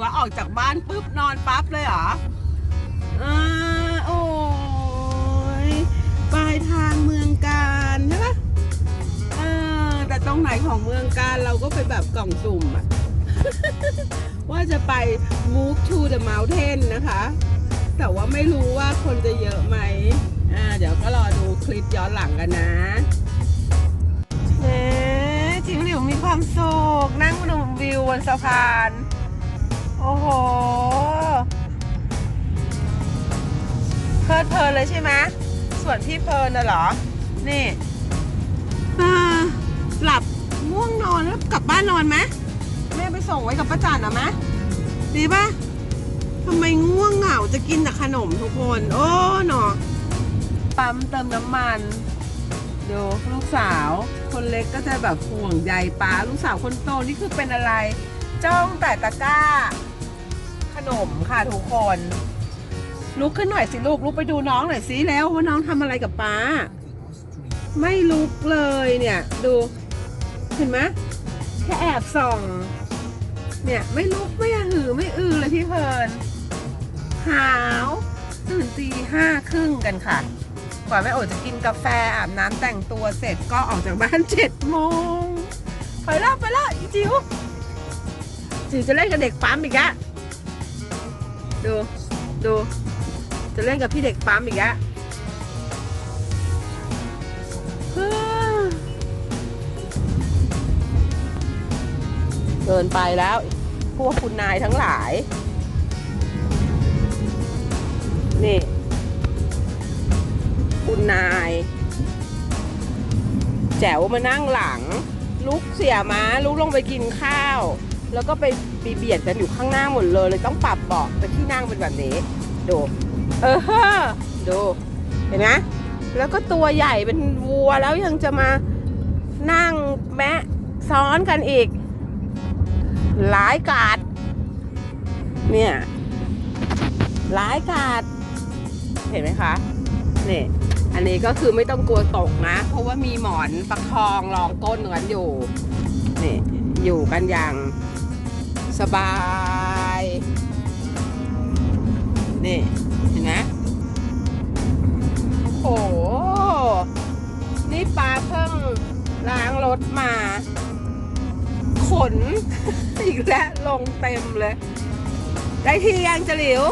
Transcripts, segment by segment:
วะ ออกจากบ้านปุ๊บนอนปั๊บเลยเหรออ่าโอ้ยปลายทางเมืองการใช่ปะเออแต่ตรงไหนของเมืองการเราก็ไปแบบกล่องสุ่มอะว่าจะไป move to the mountain นะคะ แต่ว่าไม่รู้ว่าคนจะเยอะไหมอ่าเดี๋ยวก็รอดูคลิปย้อนหลังกันนะเอ๊จิ๋วหลิวมีความสุขนั่งดูวิวบนสะพาน โอ้โห เพลิดเพลินเลยใช่ไหมส่วนที่เพลินน่ะเหรอ นี่อ่าหลับง่วงนอนแล้วกลับบ้านนอนไหมแม่ไปส่งไว้กับป้าจันนะไหมดีป่ะทำไมง่วงเหงาจะกินแต่ขนมทุกคน โอ้หนอปั๊มเติมน้ำมันดูลูกสาว คนเล็กก็จะแบบห่วงใยป้าลูกสาวคนโตนี่คือเป็นอะไร จ้องแต่ตะกร้าข นมค่ะทุกคน ลุกขึ้นหน่อยสิลูกลุกไปดูน้องหน่อยสิแล้วว่าน้องทำอะไรกับป้าไม่ลุกเลยเนี่ย ดู เห็นไหมแค่แอบส่อง เนี่ย ไม่ลุกไม่หือไม่อือเลยพี่เพลินหาวตื่นตีห้าครึ่งกันค่ะ กว่าแม่โอจะกินกาแฟอาบน้ำแต่งตัวเสร็จก็ออกจากบ้านเจ็ดโมงไปแล้วไปแล้วอีจิ๋วจิ๋วจะเล่นกับเด็กปั๊มอีกอะ ดู ดู จะเล่นกับพี่เด็กปั๊มอีกอะเฮ้อเกินไปแล้ว พวกคุณนายทั้งหลาย นี่ คุณนาย แจ๋วมานั่งหลัง ลุกเสียม้าลุกลงไปกินข้าว แล้วก็ไป บีเบียดกันอยู่ข้างหน้าหมดเลยเลยต้องปรับเบาะแต่ที่นั่งเป็นแบบนี้ดูเออดูเห็นไหมแล้วก็ตัวใหญ่เป็นวัวแล้วยังจะมานั่งแมะซ้อนกันอีก หลายกาด เนี่ย หลายกาด เห็นไหมคะนี่อันนี้ก็คือไม่ต้องกลัวตกนะ เพราะว่ามีหมอนประคองรองก้นกันอยู่นี่อยู่กันอย่าง สบาย นี่ เห็นไหมโอ้โห นี่ปลาเพิ่งล้างรถมา ขน อีกแล้วลงเต็มเลย ได้ที่ยังจะหลิว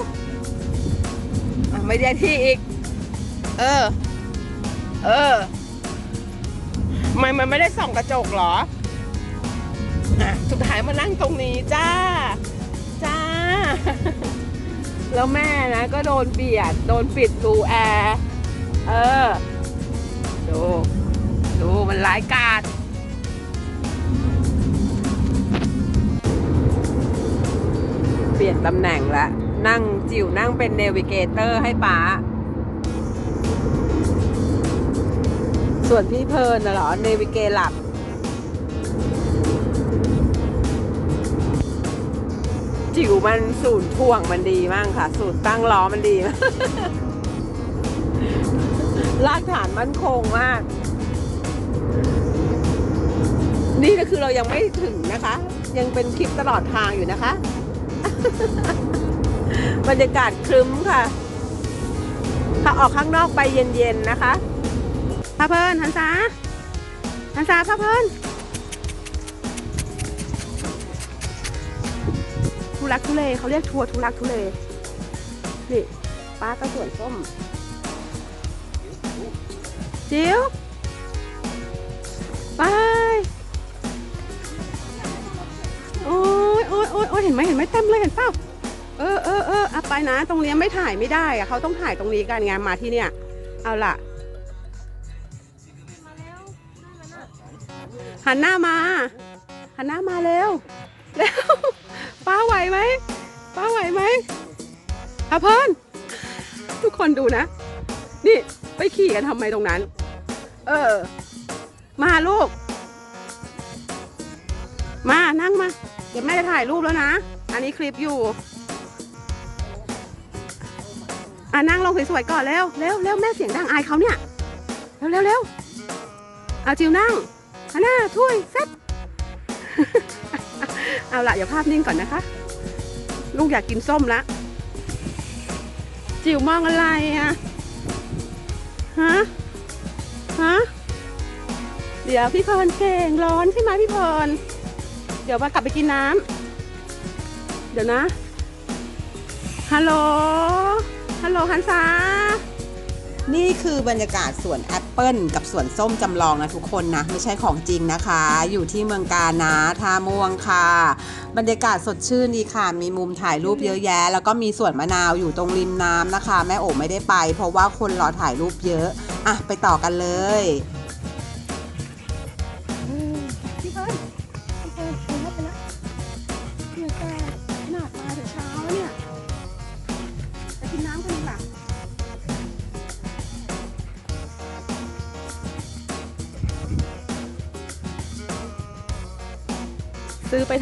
ไม่ได้ที่อีก เออ เออทำไมมันไม่ได้ส่องกระจกหรอ สุดท้ายมานั่งตรงนี้จ้า จ้า แล้วแม่นะก็โดนเบียด โดนปิดรูแอร์ เออ ดู ดูมันร้ายกาจเปลี่ยนตำแหน่งแล้วนั่งจิ๋วนั่งเป็นเนวิเกเตอร์ให้ป๊าส่วนพี่เพลิร์นน่ะเหรอเนวิเกหลับ จิ๋วมันสูตรพ่วงมันดีมากค่ะ สูตรตั้งล้อมันดีมากลากฐานมั่นคงมาก นี่ก็คือเรายังไม่ถึงนะคะ ยังเป็นคลิปตลอดทางอยู่นะคะ บรรยากาศครึ้มค่ะ ถ้าออกข้างนอกไปเย็นๆนะคะพาเพลินหันษาหันษาพาเพลิน ทุลักทุเลเขาเรียกทัวร์ทุลักทุเลนี่ป้าก็สวนส้ม จิ๋วไปโอ้ยโอ้ยโอ้ยโอ้ยเห็นไหมเห็นไหมเต็มเลยเห็นเปล่าเออเออเออเอาไปนะ ตรงนี้ไม่ถ่ายไม่ได้อะเขาต้องถ่ายตรงนี้กันไงมาที่เนี่ย เอาล่ะหันหน้ามา หันหน้ามาเร็ว เร็ว ป้าไหวไหมป้าไหวไหมพาเพลินทุกคนดูนะ นี่ไปขี่กันทำไมตรงนั้น เออ มาลูก มานั่งมา เดี๋ยวแม่จะถ่ายรูปแล้วนะ อันนี้คลิปอยู่ อะนั่งลงสวยๆก่อนเร็วเร็วเร็วแม่เสียงดังอายเขาเนี่ย เร็วเร็วเร็วเอาจิวนั่งอันน่าถ้วยเซ็ต เอาละเดี๋ยวภาพนิ่งก่อนนะคะ ลูกอยากกินส้มละ จิ๋วมองอะไรอะฮะ ฮะ เดี๋ยวพี่เพลิร์นเก่งร้อนใช่ไหมพี่เพลิร์นเดี๋ยวมากลับไปกินน้ำ เดี๋ยวนะ ฮัลโหล ฮัลโหลฮันซา นี่คือบรรยากาศสวนแอปเปิลกับสวนส้มจำลองนะทุกคนนะ ไม่ใช่ของจริงนะคะ อยู่ที่เมืองกาญนะท่าม่วงค่ะ บรรยากาศสดชื่นดีค่ะ มีมุมถ่ายรูปเยอะแยะ แล้วก็มีสวนมะนาวอยู่ตรงริมน้ำนะคะ แม่โอ๋ไม่ได้ไป เพราะว่าคนรอถ่ายรูปเยอะ อะ ไปต่อกันเลย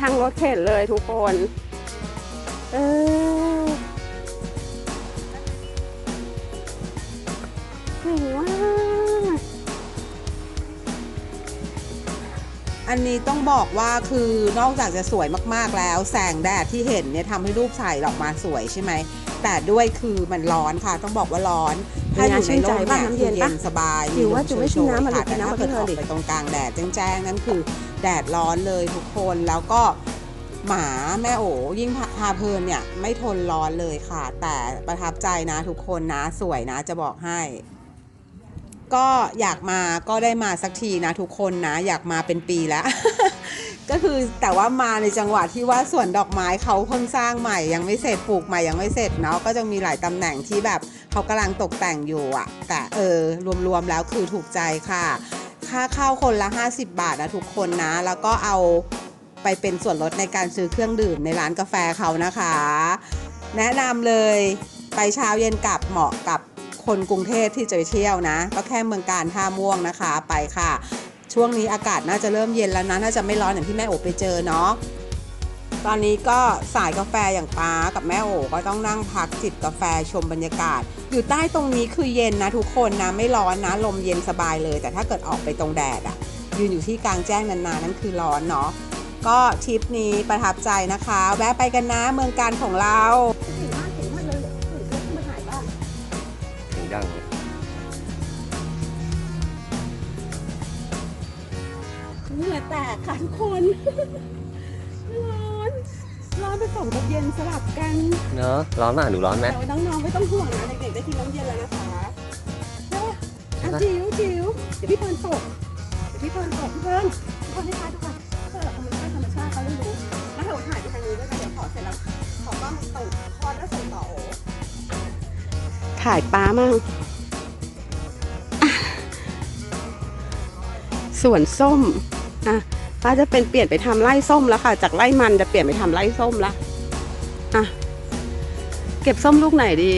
ทางรถเข็นเลยทุกคน เออเก่งว่ากอันนี้ต้องบอกว่าคือนอกจากจะสวยมากๆแล้ว แสงแดดที่เห็นเนี่ยทำให้รูปถ่ายออกมาสวยใช่ไหม แต่ด้วยคือมันร้อนค่ะ ต้องบอกว่าร้อน ถ้าอยู่ในร่มเนี่ยคือเย็นสบายจิ๋วว่าจิ๋วไม่ชิมน้ำมาค่ะเลยกิแต่นน้ำถ้ากับเกิดพี่อเธออกดิไปตรงกลางแดดแจ้งๆนั่นคือ แดดร้อนเลยทุกคนแล้วก็หมาแม่โอยิ่งพาพาเพลินเนี่ย ไม่ทนร้อนเลยค่ะ แต่ประทับใจนะทุกคนนะสวยนะจะบอกให้ ก็อยากมาก็ได้มาสักทีนะทุกคนนะ อยากมาเป็นปีแล้ว ก็คือแต่ว่ามาในจังหวะที่ว่าสวนดอกไม้เขาเพิ่งสร้างใหม่ ยังไม่เสร็จปลูกใหม่ยังไม่เสร็จเนาะก็จะมีหลายตำแหน่งที่แบบเขากำลังตกแต่งอยู่อะแต่เออรวมๆแล้วคือถูกใจค่ะ ค่าเข้าคนละ 50 บาทนะทุกคนนะ แล้วก็เอาไปเป็นส่วนลดในการซื้อเครื่องดื่มในร้านกาแฟเขานะคะ แนะนำเลยไปเช้าเย็นกลับเหมาะกับคนกรุงเทพที่จะไปเที่ยวนะ ก็แค่เมืองการท่าม่วงนะคะไปค่ะ ช่วงนี้อากาศน่าจะเริ่มเย็นแล้วนะน่าจะไม่ร้อนอย่างที่แม่โอไปเจอเนาะ ตอนนี้ก็สายกาแฟอย่างป้ากับแม่โอก็ต้องนั่งพักจิบกาแฟชมบรรยากาศ อยู่ใต้ตรงนี้คือเย็นนะทุกคนนะไม่ร้อนนะ ลมเย็นสบายเลย แต่ถ้าเกิดออกไปตรงแดดอะยืนอยู่ที่กลางแจ้งนานๆนั่นคือร้อนเนาะก็ทริปนี้ประทับใจนะคะ แวะไปกันนะเมืองการของเราเก่งมากเก่งมากเลยตื่นเต้นขึ้นมาถ่ายบ้างเสียงดังเหงื่อแตกค่ะทุกคนร้อน ร้อนผสมกับเย็นสลับกันเนอะร้อนมากหนูร้อนไหมแต่ว่าน้องๆไม่ต้องห่วงนะเด็กๆได้กินน้ำเย็นแล้วนะคะใช่ปะอะใช่ปะจิ๋วจิ๋วเดี๋ยวพี่เพลิร์นตกเดี๋ยวพี่เพลิร์นตกพี่เพลิร์นพี่เพลิร์นให้ทายทุกคนเออธรรมชาติธรรมชาติเขาเรื่องรู้แล้วเดี๋ยวถ่ายไปทางนี้ด้วยนะเดี๋ยวขอเสร็จแล้วขอกล้องส่งคอนแล้วส่งต่อโอถ่ายป้ามั่งสวนส้มอะ ป้าจะเป็นเปลี่ยนไปทำไร่ส้มแล้วค่ะ จากไร่มันจะเปลี่ยนไปทำไร่ส้มละอะเก็บส้มลูกไหนดี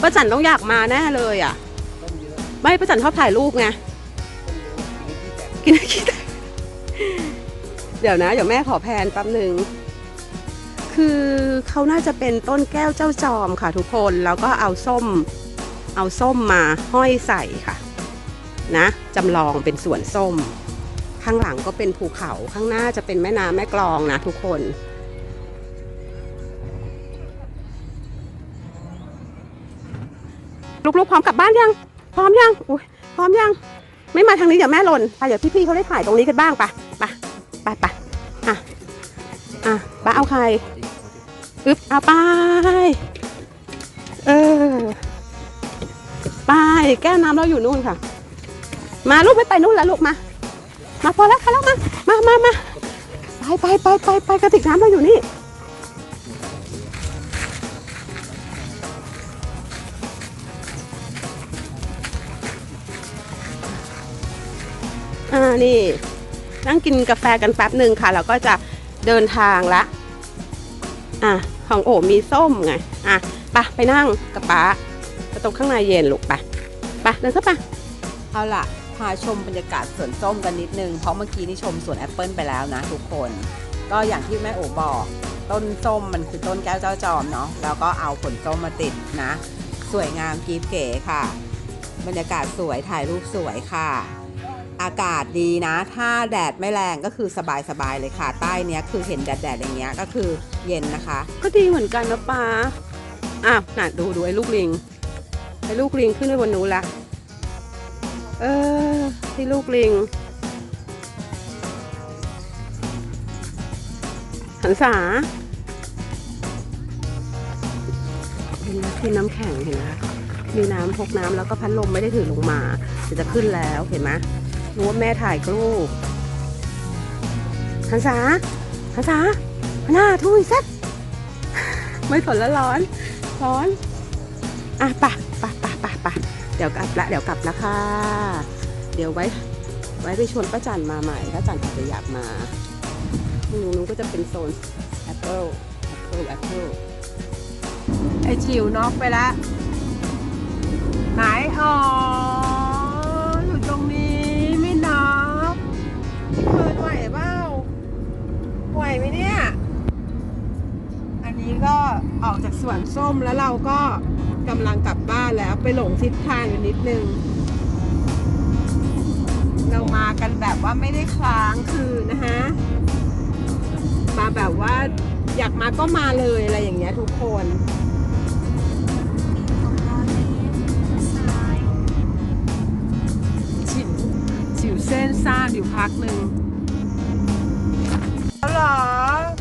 ป้าจันต้องอยากมาแน่เลยอะ ไม่ป้าจันชอบถ่ายรูปไงกินขี้แตกเดี๋ยวนะเดี๋ยวแม่ขอแพนแป๊บหนึ่งคือเขาน่าจะเป็นต้นแก้วเจ้าจอมค่ะทุกคนแล้วก็เอาส้ม เอาส้มมาห้อยใส่ค่ะ นะจำลองเป็นสวนส้ม ข้างหลังก็เป็นภูเขาข้างหน้าจะเป็นแม่น้ำแม่กลองนะทุกคน ลูกๆพร้อมกลับบ้านยัง พร้อมยังอุ้ยพร้อมยัง ไม่มาทางนี้เดี๋ยวแม่หล่นไปเดี๋ยวพี่ๆเขาได้ถ่ายตรงนี้กันบ้างไปะปะไปไปอะอะป้าเอาใครอึ๊บเอาไปเออไปแก้วน้ำเราอยู่นู่นค่ะ มาลูกไม่ไปนู่นแล้วลูกมา มาพอแล้วพอแล้วมา มามามาไปไปไปไปไปกระติกน้ำเราอยู่นี่อ่านี่นั่งกินกาแฟกันแป๊บหนึ่งค่ะแล้วก็จะเดินทางละอะของโอมีส้มไงอะไปไปนั่งกับป๊าตรงข้างในเย็นลูกปไปเดินเข้าไปเอาล่ะ พาชมบรรยากาศสวนส้มกันนิดนึง เพราะเมื่อกี้นี่ชมสวนแอปเปิลไปแล้วนะทุกคน ก็อย่างที่แม่โอบอก ต้นส้มมันคือต้นแก้วเจ้าจอมเนาะ แล้วก็เอาผลส้มมาติดนะ สวยงามกรีบเก๋ค่ะ บรรยากาศสวยถ่ายรูปสวยค่ะ อากาศดีนะ ถ้าแดดไม่แรงก็คือสบายๆเลยค่ะ ใต้เนี้ยคือเห็นแดดๆอย่างเงี้ยก็คือเย็นนะคะ ก็ดีเหมือนกันนะป้าอ้าวน่ะดูดูไอ้ลูกลิงไอ้ลูกลิงขึ้นไปบนนู้นละ เออที่ลูกลิง หันษาเห็นไหมคือน้ำแข็งเห็นไหมมีน้ำพกน้ำแล้วก็พัดลมไม่ได้ถือลงมาเดี๋ยวจะขึ้นแล้วเห็นไหมรู้ว่าแม่ถ่ายรูปหันษาหันษาหน้าทุยซ็ตไม่ทนแล้วร้อน ร้อน อะปะปะปะปะปะ เดี๋ยวกลับละเดี๋ยวกลับละค่ะ เดี๋ยวไว้ไว้ไปชวนป้าจันมาใหม่ป้าจันอาจจะอยากมาตรงนู้นก็จะเป็นโซนแอปเปิลแอปเปิลแอปเปิลไอจิ๋วนอกไปละไหนอ๋ออยู่ตรงนี้ไม่นอกเพินไหวเปล่าไหวไหมเนี่ย อันนี้ก็ออกจากสวนส้มแล้วเราก็ กำลังกลับบ้านแล้วไปหลงทิศทางอยู่นิดนึง เรามากันแบบว่าไม่ได้ค้างคืนนะฮะ มาแบบว่าอยากมาก็มาเลยอะไรอย่างเงี้ยทุกคนฉิวฉิวเส้นซ่านอยู่พักหนึ่งแล้วเหรอ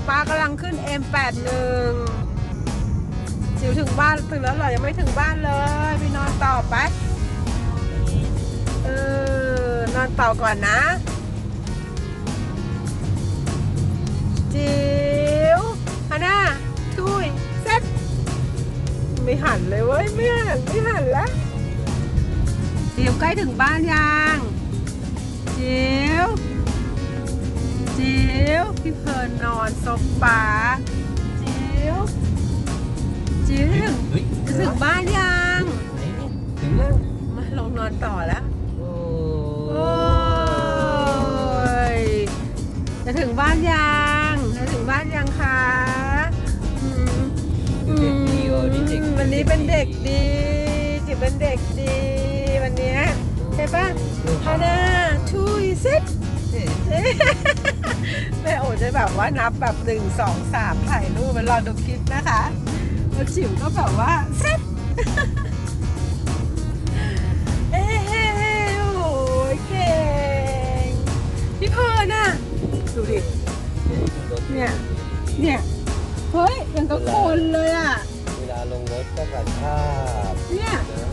ป้ากำลังขึ้น M81 จิ๋วถึงบ้านถึงแล้วเหรอยังไม่ถึงบ้านเลยไปนอนต่อไปเออนอนต่อก่อนนะ จิ๋วฮันน่าทุยเซ็ตไม่หันเลยเว้ยไม่หันไม่หันแล้วจิ๋วใกล้ถึงบ้านยังจิ๋วจิ๋วพี่เพลินนอนซบปาจิ๋ว จิ๋วถึงเฮ้ยจะถึงบ้านยังไหนถึงแล้วมาลงนอนต่อแล้วโอ้โอ้ยจะถึงบ้านยังจะถึงบ้านยังคะอืมเด็กดีโอ้นี่เด็กวันนี้เป็นเด็กดีจิ๋วเป็นเด็กดี วันเนี้ยใช่ปะฮานาทูยซิต แม่โอจะแบบว่านับแบบหนึ่งสองสามถ่ายรูปไปรอดูคลิปนะคะ แล้วจิ๋วก็แบบว่าเซ็ตเอ้โอ้โหเก่งพี่เพลิร์นอะดูดิ เนี่ย เนี่ย เฮ้ยยังกับคนเลยอะเวลาลงรถก็กระชากเนี่ยนะ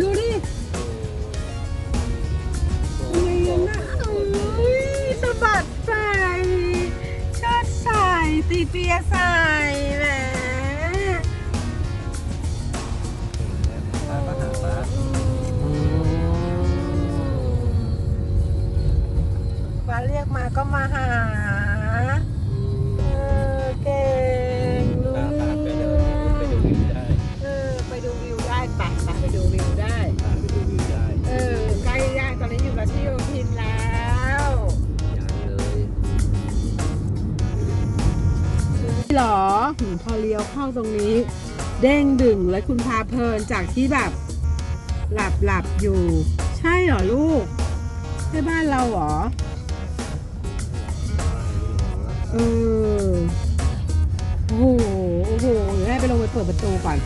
ดูดิยังไงนะเอ้ยสะบัดใส่เชิดใส่ตีเปียใส่แเรียกมาก็มาหาเออเก่งรู้เรื่องเออไปดูวิวได้ไปไปไปดูวิวได้พาไปดูวิวได้เออใกล้ย่างตอนนี้อยู่กับที่โยพินแล้วยังเลยหรอหืมพอเลี้ยวเข้าตรงนี้ เด้งดึงแล้วคุณพาเพลินจากที่แบบ หลับหลับอยู่ ใช่เหรอลูกใช่บ้านเราเหรอ เออโอ้โห โอ้โหเดี๋ยวให้ไปลงไปเปิดประตูก่อน